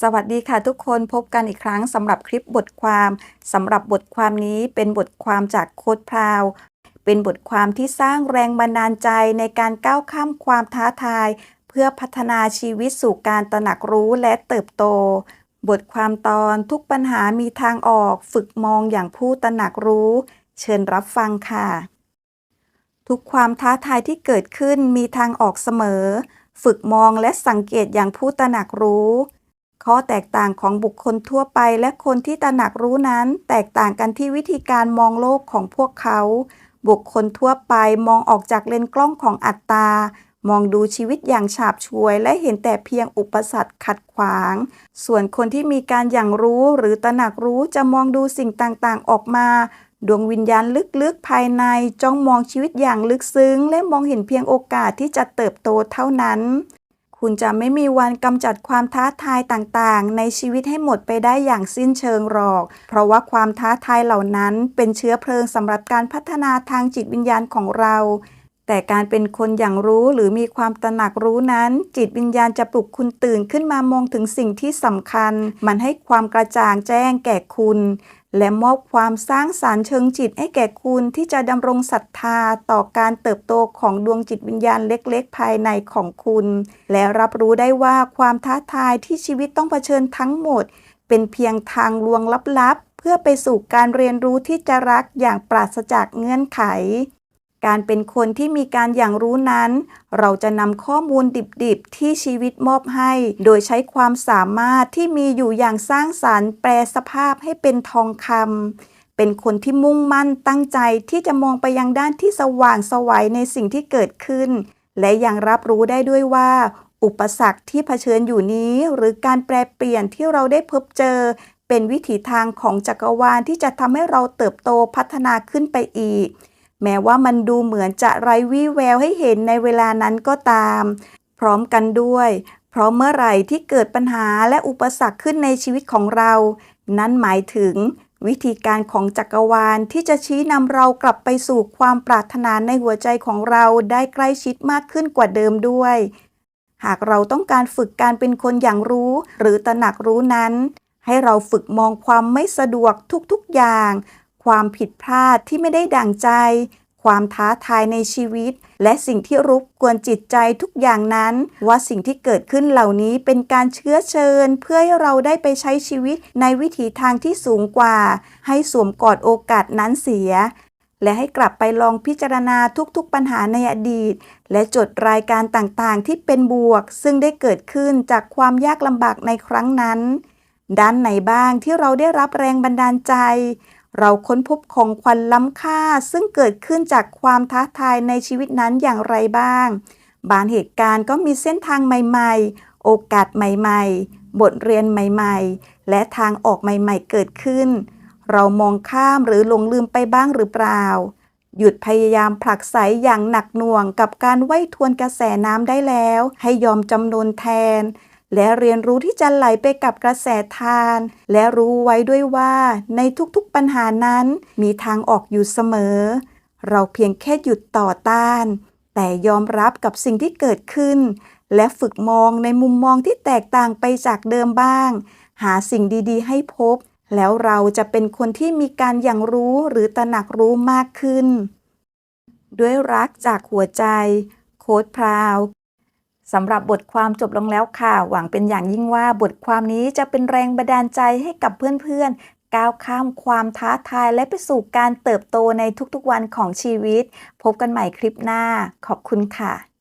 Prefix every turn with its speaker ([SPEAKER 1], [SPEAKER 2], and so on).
[SPEAKER 1] สวัสดีค่ะทุกคนพบกันอีกครั้งสำหรับคลิปบทความสำหรับบทความนี้เป็นบทความจากโค้ดพราว เป็นบทความที่สร้างแรงบันดาลใจในการก้าวข้ามความท้าทาย เพื่อพัฒนาชีวิตสู่การตระหนักรู้และเติบโต บทความตอนทุกปัญหามีทางออก ฝึกมองอย่างผู้ตระหนักรู้ เชิญรับฟังค่ะ ทุกความท้าทายที่เกิดขึ้นมีทางออกเสมอ ฝึกมองและสังเกตอย่างผู้ตระหนักรู้ ข้อแตกต่างของบุคคลทั่วไปและคนที่ตระหนักรู้นั้น แตกต่างกันที่วิธีการมองโลกของพวกเขา บุคคลทั่วไปมองออกจากเลนกล้องของอัตตา มองดูชีวิตอย่างฉาบฉวย และเห็นแต่เพียงอุปสรรคขัดขวาง ส่วนคนที่มีการอย่างรู้หรือตระหนักรู้จะมองดูสิ่งต่างๆ ออกมา ดวงวิญญาณลึกๆ ภายในจ้องมองชีวิตอย่างลึกซึ้ง และมองเห็นเพียงโอกาสที่จะเติบโตเท่านั้น คุณจะไม่มีวันกำจัดความท้าทายต่างๆ ในชีวิตให้หมดไปได้อย่างสิ้นเชิงหรอก เพราะว่าความท้าทายเหล่านั้นเป็นเชื้อเพลิงสำหรับการพัฒนาทางจิตวิญญาณของเรา แต่การเป็นคนอย่างรู้หรือมีความตระหนักรู้นั้น จิตวิญญาณจะปลุกคุณตื่นขึ้นมามองถึงสิ่งที่สำคัญ มันให้ความกระจ่างแจ้งแก่คุณ และมอบความสร้างสารรค์เชิงจิตให้แก่คุณที่จะดำรงศรัทธาต่อการเติบโตของดวงจิตวิญญาณเล็กๆ ภายในของคุณ และรับรู้ได้ว่าความท้าทายที่ชีวิตต้องเผชิญทั้งหมด เป็นเพียงทางลวงลับๆ เพื่อไปสู่การเรียนรู้ที่จะรักอย่างปราศจากเงื่อนไข การเป็นคนที่มีการอย่างรู้นั้น เราจะนำข้อมูลดิบๆ ที่ชีวิตมอบให้ โดยใช้ความสามารถที่มีอยู่อย่างสร้างสารรค์ แปลสภาพให้เป็นทองคำเป็นคนที่มุ่งมั่นตั้งใจที่จะมองไปยังด้านที่สว่างสวัยในสิ่งที่เกิดขึ้น และยังรับรู้ได้ด้วยว่า อุปสรรคที่เผชิญอยู่นี้ หรือการแปลเปลี่ยนที่เราได้พบเจอ เป็นวิถีทางของจักรวาลที่จะทำให้เราเติบโตพัฒนาขึ้นไปอีก แม้ว่ามันดูเหมือนจะไร้วี่แววให้เห็นในเวลานั้นก็ตาม พร้อมกันด้วย เพราะเมื่อไหร่ที่เกิดปัญหาและอุปสรรคขึ้นในชีวิตของเรา นั่นหมายถึง วิธีการของจักรวาลที่จะชี้นำเรากลับไปสู่ความปรารถนาในหัวใจของเราได้ใกล้ชิดมากขึ้นกว่าเดิมด้วย หากเราต้องการฝึกการเป็นคนอย่างรู้ หรือตระหนักรู้นั้น ให้เราฝึกมองความไม่สะดวกทุกๆอย่าง ความผิดพลาดที่ไม่ได้ดั่งใจ ความท้าทายในชีวิต และสิ่งที่รบกวนจิตใจทุกอย่างนั้น ว่าสิ่งที่เกิดขึ้นเหล่านี้เป็นการเชื้อเชิญ เพื่อให้เราได้ไปใช้ชีวิตในวิถีทางที่สูงกว่า ให้สวมกอดโอกาสนั้นเสียและให้กลับไปลองพิจารณาทุกๆปัญหาในอดีต และจดรายการต่างๆ ที่เป็นบวก ซึ่งได้เกิดขึ้นจากความยากลำบากในครั้งนั้น ด้านไหนบ้างที่เราได้รับแรงบันดาลใจ เราค้นพบของขวัญล้ำค่า ซึ่งเกิดขึ้นจากความท้าทายในชีวิตนั้นอย่างไรบ้าง บางเหตุการณ์ก็มีเส้นทางใหม่ๆ โอกาสใหม่ๆ บทเรียนใหม่ๆ และทางออกใหม่ๆ เกิดขึ้น เรามองข้ามหรือหลงลืมไปบ้างหรือเปล่า หยุดพยายามผลักไสอย่างหนักหน่วงกับการไหวทวนกระแสน้ำได้แล้ว ให้ยอมจำนนแทน และเรียนรู้ที่จะไหลไปกับกระแสทาน และรู้ไว้ด้วยว่าในทุกๆปัญหานั้นมีทางออกอยู่เสมอ เราเพียงแค่หยุดต่อต้าน แต่ยอมรับกับสิ่งที่เกิดขึ้น และฝึกมองในมุมมองที่แตกต่างไปจากเดิมบ้าง หาสิ่งดีๆ ให้พบ แล้วเราจะเป็นคนที่มีการอย่างรู้หรือตระหนักรู้มากขึ้น ด้วยรักจากหัวใจ โค้ดพราว สำหรับบทความจบลงแล้วค่ะ หวังเป็นอย่างยิ่งว่าบทความนี้จะเป็นแรงบันดาลใจให้กับเพื่อนๆ ก้าวข้ามความท้าทายและไปสู่การเติบโตในทุกๆวันของชีวิต พบกันใหม่คลิปหน้า ขอบคุณค่ะ